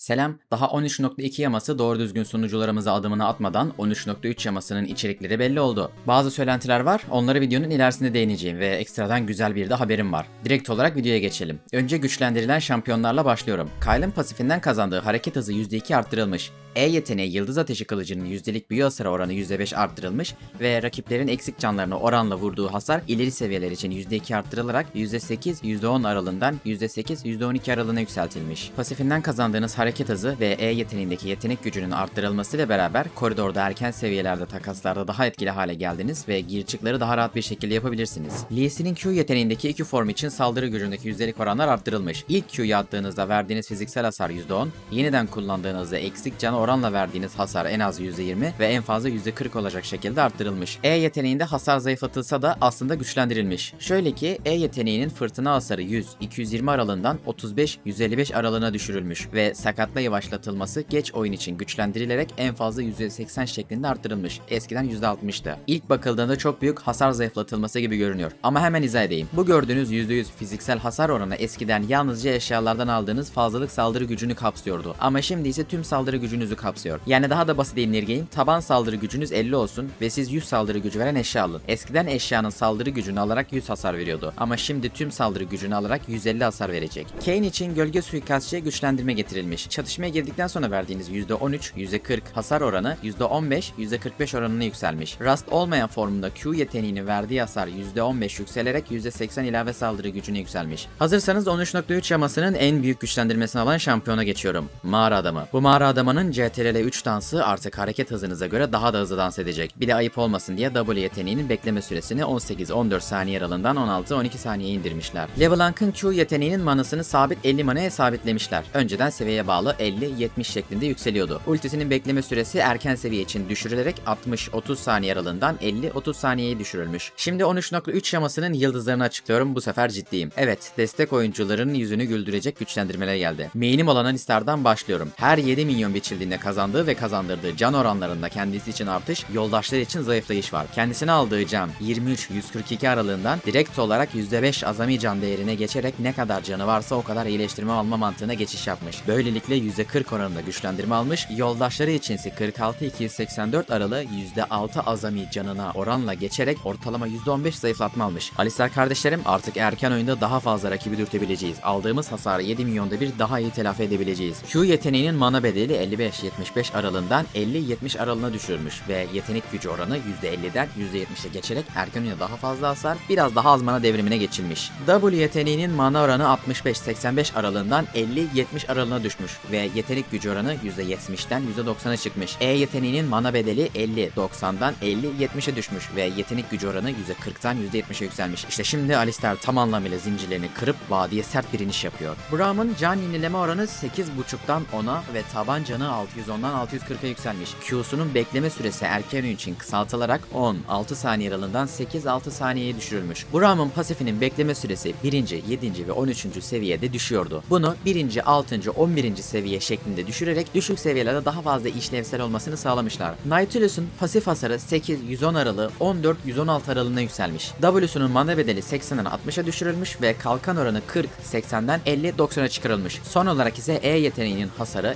Selam, daha 13.2 yaması doğru düzgün sunucularımıza adımını atmadan 13.3 yamasının içerikleri belli oldu. Bazı söylentiler var, onları videonun ilerisinde değineceğim ve ekstradan güzel bir de haberim var. Direkt olarak videoya geçelim. Önce güçlendirilen şampiyonlarla başlıyorum. Kyle'ın pasifinden kazandığı hareket hızı %2 arttırılmış. E yeteneği Yıldız Ateşi Kılıcı'nın yüzdelik büyü hasarı oranı %5 arttırılmış ve rakiplerin eksik canlarını oranla vurduğu hasar ileri seviyeler için %2 arttırılarak %8, %10 aralığından %8, %12 aralığına yükseltilmiş. Pasifinden kazandığınız hareket hızı ve E yeteneğindeki yetenek gücünün arttırılmasıyla beraber koridorda erken seviyelerde takaslarda daha etkili hale geldiniz ve gir çıkları daha rahat bir şekilde yapabilirsiniz. Lee Sin'in Q yeteneğindeki iki form için saldırı gücündeki yüzdelik oranlar arttırılmış. İlk Q'yu attığınızda verdiğiniz fiziksel hasar %10, yeniden kullandığınızda eksik cana oranla verdiğiniz hasar en az %20 ve en fazla %40 olacak şekilde arttırılmış. E yeteneğinde hasar zayıflatılsa da aslında güçlendirilmiş. Şöyle ki E yeteneğinin fırtına hasarı 100-220 aralığından 35-155 aralığına düşürülmüş ve sakatla yavaşlatılması geç oyun için güçlendirilerek en fazla %80 şeklinde arttırılmış. Eskiden %60'tı. İlk bakıldığında çok büyük hasar zayıflatılması gibi görünüyor. Ama hemen izah edeyim. Bu gördüğünüz %100 fiziksel hasar oranı eskiden yalnızca eşyalardan aldığınız fazlalık saldırı gücünü kapsıyordu. Ama şimdi ise tüm saldırı gücünüzü kapsıyor. Yani daha da basit indirgeyim. Taban saldırı gücünüz 50 olsun ve siz 100 saldırı gücü veren eşya alın. Eskiden eşyanın saldırı gücünü alarak 100 hasar veriyordu. Ama şimdi tüm saldırı gücünü alarak 150 hasar verecek. Kane için gölge suikastçıya güçlendirme getirilmiş. Çatışmaya girdikten sonra verdiğiniz %13, %40 hasar oranı %15, %45 oranına yükselmiş. Rust olmayan formunda Q yeteneğini verdiği hasar %15 yükselerek %80 ilave saldırı gücüne yükselmiş. Hazırsanız 13.3 yamasının en büyük güçlendirmesini alan şampiyona geçiyorum. Mağara adamı. Bu mağara adamının CTRL 3 dansı artık hareket hızınıza göre daha da hızlı dans edecek. Bir de ayıp olmasın diye W yeteneğinin bekleme süresini 18-14 saniye aralığından 16-12 saniyeye indirmişler. LeBlanc'ın Q yeteneğinin manasını sabit 50 manaya sabitlemişler. Önceden seviyeye bağlı 50-70 şeklinde yükseliyordu. Ultisinin bekleme süresi erken seviye için düşürülerek 60-30 saniye aralığından 50-30 saniyeye düşürülmüş. Şimdi 13.3 yamasının yıldızlarını açıklıyorum bu sefer ciddiyim. Evet destek oyuncuların yüzünü güldürecek güçlendirmeler geldi. Main'im olan Alistar'dan başlıyorum. Her 7 milyon biçildiğinde kazandığı ve kazandırdığı can oranlarında kendisi için artış, yoldaşları için zayıflayış var. Kendisine aldığı can 23-142 aralığından direkt olarak %5 azami can değerine geçerek ne kadar canı varsa o kadar iyileştirme alma mantığına geçiş yapmış. Böylelikle %40 oranında güçlendirme almış, yoldaşları içinse 46-284 aralığı %6 azami canına oranla geçerek ortalama %15 zayıflatma almış. Alistar kardeşlerim artık erken oyunda daha fazla rakibi dürtebileceğiz. Aldığımız hasarı 7 milyonda bir daha iyi telafi edebileceğiz. Q yeteneğinin mana bedeli 55-75 aralığından 50-70 aralığına düşürülmüş ve yetenek gücü oranı %50'den %70'e geçerek erken oyunda daha fazla hasar, biraz daha az mana devrimine geçilmiş. W yeteneğinin mana oranı 65-85 aralığından 50-70 aralığına düşmüş ve yetenek gücü oranı %70'den %90'a çıkmış. E yeteneğinin mana bedeli 50-90'dan 50-70'e düşmüş ve yetenek gücü oranı %40'tan %70'e yükselmiş. İşte şimdi Alistar tam anlamıyla zincirlerini kırıp vadiye sert bir iniş yapıyor. Braum'un can yenileme oranı 8.5'tan 10'a ve taban canı 610'dan 640'a yükselmiş. Q'sunun bekleme süresi erken oyun için kısaltılarak 10-6 saniye aralığından 8-6 saniyeye düşürülmüş. Braum'un pasifinin bekleme süresi 1. 7. ve 13. seviyede düşüyordu. Bunu 1. 6. 11. seviye şeklinde düşürerek düşük seviyelerde daha fazla işlevsel olmasını sağlamışlar. Nautilus'un pasif hasarı 8-110 aralığı 14-116 aralığına yükselmiş. W'sunun mana bedeli 80'den 60'a düşürülmüş ve kalkan oranı 40-80'den 50-90'a çıkarılmış. Son olarak ise E yeteneğinin hasarı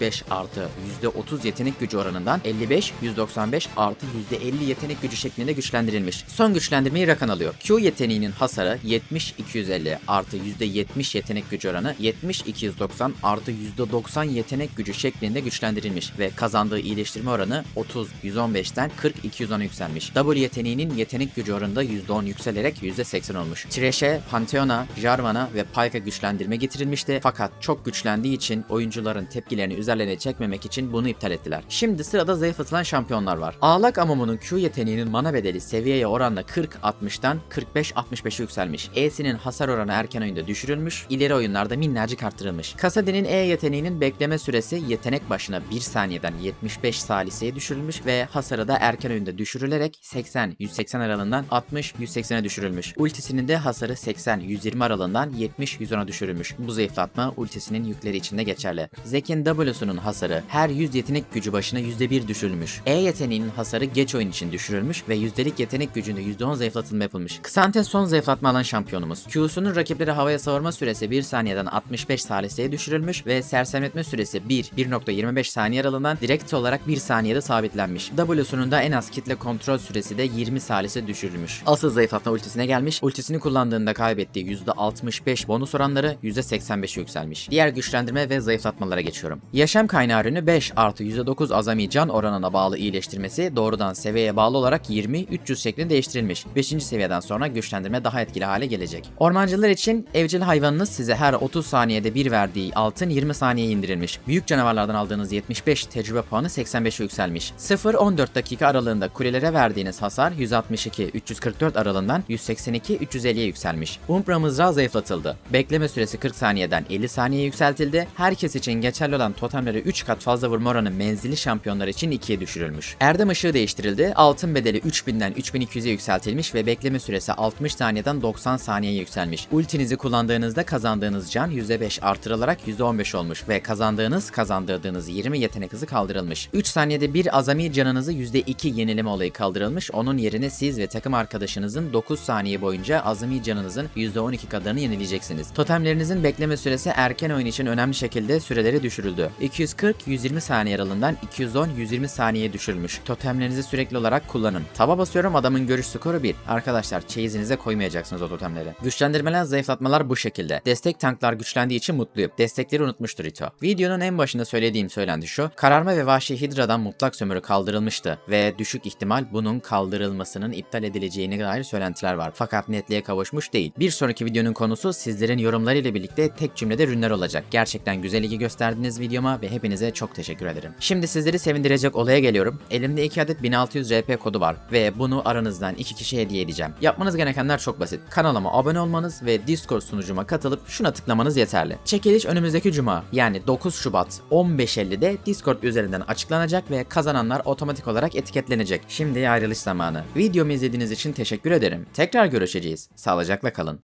55-175 artı %30 yetenek gücü oranından 55-195 artı %50 yetenek gücü şeklinde güçlendirilmiş. Son güçlendirmeyi Rakan alıyor. Q yeteneğinin hasarı 70-250 artı %70 yetenek gücü oranı 70-290 artı %90 yetenek gücü şeklinde güçlendirilmiş ve kazandığı iyileştirme oranı 30-115'ten 40-210'a yükselmiş. W yeteneğinin yetenek gücü oranında %10 yükselerek %80 olmuş. Thresh'e, Pantheon'a, Jarvan'a ve Pyke'a güçlendirme getirilmişti fakat çok güçlendiği için oyuncuların tepkilerini üzerlerine çekmemek için bunu iptal ettiler. Şimdi sırada zayıflatılan şampiyonlar var. Ağlak Amumu'nun Q yeteneğinin mana bedeli seviyeye oranla 40-60'tan 45-65'e yükselmiş. E'sinin hasar oranı erken oyunda düşürülmüş, ileri oyunlarda minnacık arttırılmış. Kasadin'in E yeteneğinin bekleme süresi yetenek başına 1 saniyeden 75 saliseye düşürülmüş ve hasarı da erken oyunda düşürülerek 80-180 aralığından 60-180'e düşürülmüş. Ultisinin de hasarı 80-120 aralığından 70-110'a düşürülmüş. Bu zayıflatma ultisinin yükleri içinde geçerli. Zek'in W'sunun hasarı her 100 yetenek gücü başına %1 düşürülmüş. E yeteneğinin hasarı geç oyun için düşürülmüş ve yüzdelik yetenek gücünde %10 zayıflatılma yapılmış. Xanten son zayıflatma alan şampiyonumuz. Q'sunun rakipleri havaya savurma süresi 1 saniyeden 65 saliseye düşürülmüş ve sersemletme süresi 1 1.25 saniye aralığından direkt olarak 1 saniyede sabitlenmiş. W'sunun da en az kitle kontrol süresi de 20 salise düşürülmüş. Asıl zayıflatma ultisine gelmiş. Ultisini kullandığında kaybettiği %65 bonus oranları %85'e yükselmiş. Diğer güçlendirme ve zayıflatmalara geçiyorum. Yaşam kaynağı ürünü 5 artı %9 azami can oranına bağlı iyileştirmesi doğrudan seviyeye bağlı olarak 20-300 şeklinde değiştirilmiş. 5. seviyeden sonra güçlendirme daha etkili hale gelecek. Ormancılar için evcil hayvanınız size her 30 saniyede bir verdiği altın 20 saniyeye indirilmiş. Büyük canavarlardan aldığınız 75 tecrübe puanı 85'e yükselmiş. 0-14 dakika aralığında kulelere verdiğiniz hasar 162-344 aralığından 182-350'ye yükselmiş. Umbra mızrağı zayıflatıldı. Bekleme süresi 40 saniyeden 50 saniyeye yükseltildi. Herkes için geçerli olan totemlere 3 kat fazla vurma oranı menzili şampiyonlar için 2'ye düşürülmüş. Erdem ışığı değiştirildi. Altın bedeli 3000'den 3200'e yükseltilmiş ve bekleme süresi 60 saniyeden 90 saniyeye yükselmiş. Ultinizi kullandığınızda kazandığınız can %5 artırılarak %15 olmuş ve kazandığınız kazandırdığınız 20 yetenek hızı kaldırılmış. 3 saniyede bir azami canınızı %2 yenileme olayı kaldırılmış. Onun yerine siz ve takım arkadaşınızın 9 saniye boyunca azami canınızın %12 kadarını yenileyeceksiniz. Totemlerinizin bekleme süresi erken oyun için önemli şekilde süreleri düşürüldü. 240-120 saniye aralığından 210-120 saniyeye düşürülmüş. Totemlerinizi sürekli olarak kullanın. Taba basıyorum adamın görüş skoru 1. Arkadaşlar çeyizinize koymayacaksınız o totemleri. Güçlendirmeler zayıflatmalar bu şekilde. Destek tanklar güçlendiği için mutluyum. Destekleri unutmuştur Ito. Videonun en başında söylediğim söylenti şu. Kararma ve Vahşi Hidra'dan mutlak sömürü kaldırılmıştı ve düşük ihtimal bunun kaldırılmasının iptal edileceğine dair söylentiler var. Fakat netliğe kavuşmuş değil. Bir sonraki videonun konusu sizlerin yorumlarıyla birlikte tek cümlede ürünler olacak. Gerçekten güzel ilgi gösterdiniz videoma ve hepinize çok teşekkür ederim. Şimdi sizleri sevindirecek olaya geliyorum. Elimde 2 adet 1600 RP kodu var ve bunu aranızdan 2 kişi hediye edeceğim. Yapmanız gerekenler çok basit. Kanalıma abone olmanız ve Discord sunucuma katılıp şuna tıklamanız yeterli. Çekiliş önümüzdeki cuma yani 9 Şubat 15.50'de Discord üzerinden açıklanacak ve kazananlar otomatik olarak etiketlenecek. Şimdi ayrılış zamanı. Videomu izlediğiniz için teşekkür ederim. Tekrar görüşeceğiz. Sağlıcakla kalın.